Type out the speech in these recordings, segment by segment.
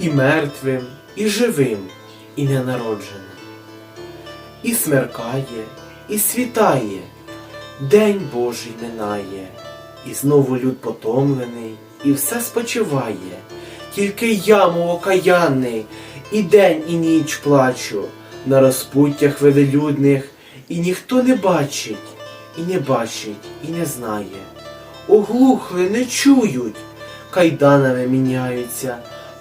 і мертвим, і живим, і ненародженим. І смеркає, і світає, День Божий минає, і знову люд потомлений, і все спочиває. Тільки я, окаянний, і день, і ніч плачу на розпуттях велелюдних, і ніхто не бачить, і не бачить, і не знає. Оглухли, не чують, кайданами міняються,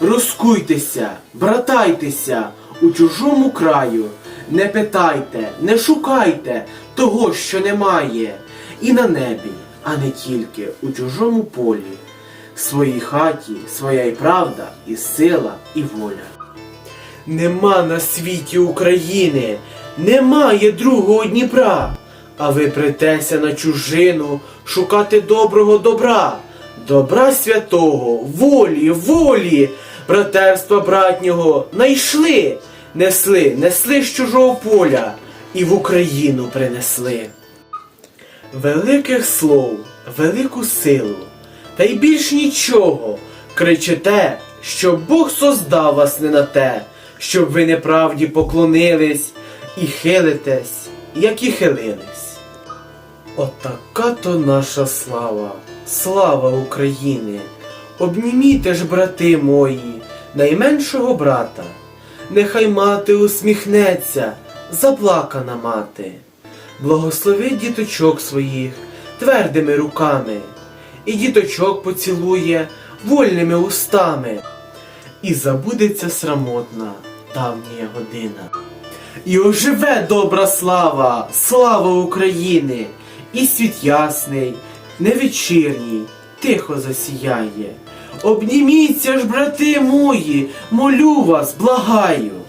Розкуйтеся, братайтеся у чужому краю, не питайте, не шукайте того, що немає, і на небі, а не тільки у чужому полі. В своїй хаті своя і правда, і сила, і воля. Нема на світі України, немає другого Дніпра, а ви претеся на чужину шукати доброго добра, добра святого, волі, волі, братерства братнього найшли, несли, несли з чужого поля і в Україну принесли. Великих слов, велику силу, та й більш нічого кричите, що Бог создав вас не на те, щоб ви неправді поклонились і хилитесь, як і хилились. Отака то наша слава, слава України. Обніміте ж, брати мої, найменшого брата. Нехай мати усміхнеться, заплакана мати. Благослови діточок своїх твердими руками, і діточок поцілує вольними устами, і забудеться срамотна давня година. І оживе добра слава, слава України, і світ ясний, невечірній, тихо засіяє. Обніміться ж, брати мої, молю вас, благаю.